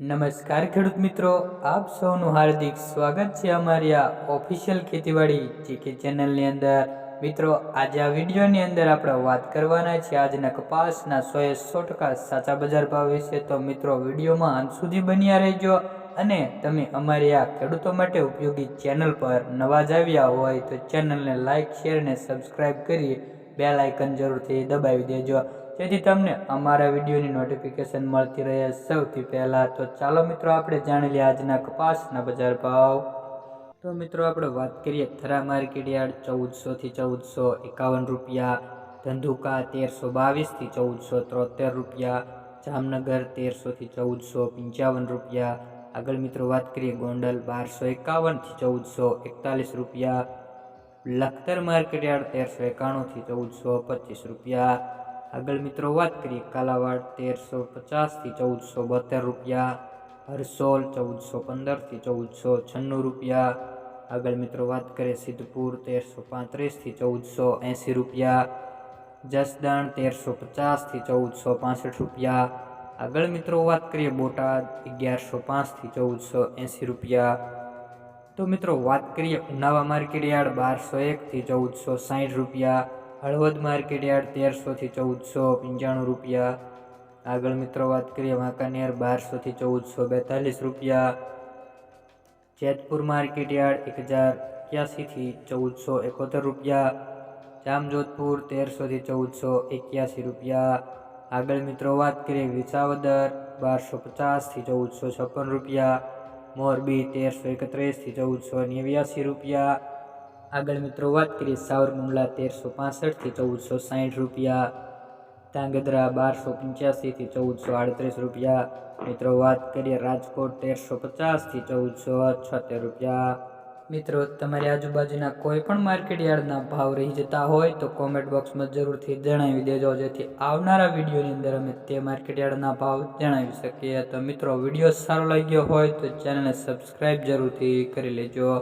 નમસ્કાર ખેડૂત મિત્રો, આપ સૌનું હાર્દિક સ્વાગત છે અમારી આ ઓફિશિયલ ખેતીવાડી જીકે ચેનલની અંદર. મિત્રો, આજે આ વિડીયોની અંદર આપણે વાત કરવાના છે આજના કપાસના સો એ સો ટકા સાચા બજાર ભાવ વિશે. તો મિત્રો, વિડીયોમાં અંત સુધી બન્યા રહેજો અને તમે અમારી આ ખેડૂતો માટે ઉપયોગી ચેનલ પર નવા જ આવ્યા હોય તો ચેનલને લાઇક શેર અને સબસ્ક્રાઈબ કરી બે લાઇકન જરૂરથી દબાવી દેજો. જેથી તમને અમારા વિડીયોની નોટિફિકેશન મળતી રહે સૌથી પહેલાં. તો ચાલો મિત્રો, આપણે જાણી લઈએ આજના કપાસના બજાર ભાવ. તો મિત્રો, આપણે વાત કરીએ થરા માર્કેટ યાર્ડ ચૌદસોથી ચૌદસો એકાવન રૂપિયા, ધંધુકા તેરસો બાવીસથી ચૌદસો ત્રોતેર રૂપિયા, જામનગર તેરસોથી ચૌદસો પંચાવન રૂપિયા. આગળ મિત્રો, વાત કરીએ ગોંડલ બારસો એકાવનથી ચૌદસો એકતાલીસ રૂપિયા. લખતર માર્કેટ યાર્ડ તેરસો એકાણુંથી ચૌદસો પચીસ રૂપિયા. આગળ મિત્રો વાત કરીએ કાલાવાડ તેરસો પચાસથી ચૌદસો બોતેર રૂપિયા, હરસોલ ચૌદસો પંદરથી ચૌદસો છન્નું રૂપિયા, આગળ મિત્રો વાત કરીએ સિદ્ધપુર તેરસો પાંત્રીસથી ચૌદસો એંસી રૂપિયા, જસદણ તેરસો પચાસથી ચૌદસો પાસઠ રૂપિયા, આગળ મિત્રો વાત કરીએ બોટાદ અગિયારસો પાંચથી ચૌદસો એંસી રૂપિયા. તો મિત્રો વાત કરીએ ઉનાવા માર્કેટ યાર્ડ બારસો એકથી ચૌદસો સાઠ રૂપિયા હળવદ માર્કેટ યાર્ડ તેરસોથી ચૌદસો પંચાણું રૂપિયા. આગળ મિત્રો વાત કરીએ વાંકાનેર બારસોથી ચૌદસો બેતાલીસ રૂપિયા. જેતપુર માર્કેટ યાર્ડ એક હજાર એક્યાસીથી ચૌદસો એકોતેર રૂપિયા. જામજોધપુર તેરસોથી ચૌદસો એક્યાસી રૂપિયા. આગળ મિત્રો વાત કરીએ વિસાવદર બારસો પચાસથી ચૌદસો છપ્પન રૂપિયા. મોરબી તેરસો એકત્રીસથી ચૌદસો નેવ્યાસી રૂપિયા. આગળ મિત્રો વાત કરીએ સાવરકુંડલા તેરસો પાસઠથી ચૌદસો સાઠ રૂપિયા, ધાંગધ્રા બારસો પંચ્યાસીથી ચૌદસો આડત્રીસ રૂપિયા. મિત્રો વાત કરીએ રાજકોટ તેરસો પચાસથી ચૌદસો છોતેર રૂપિયા. મિત્રો તમારી આજુબાજુના કોઈ પણ માર્કેટ યાર્ડના ભાવ રહી જતા હોય તો કોમેન્ટ બોક્સમાં જરૂરથી જણાવી દેજો, જેથી આવનારા વિડીયોની અંદર અમે તે માર્કેટ યાર્ડના ભાવ જણાવી શકીએ. તો મિત્રો, વીડિયો સારો લાગ્યો હોય તો ચેનલને સબસ્ક્રાઈબ જરૂરથી કરી લેજો.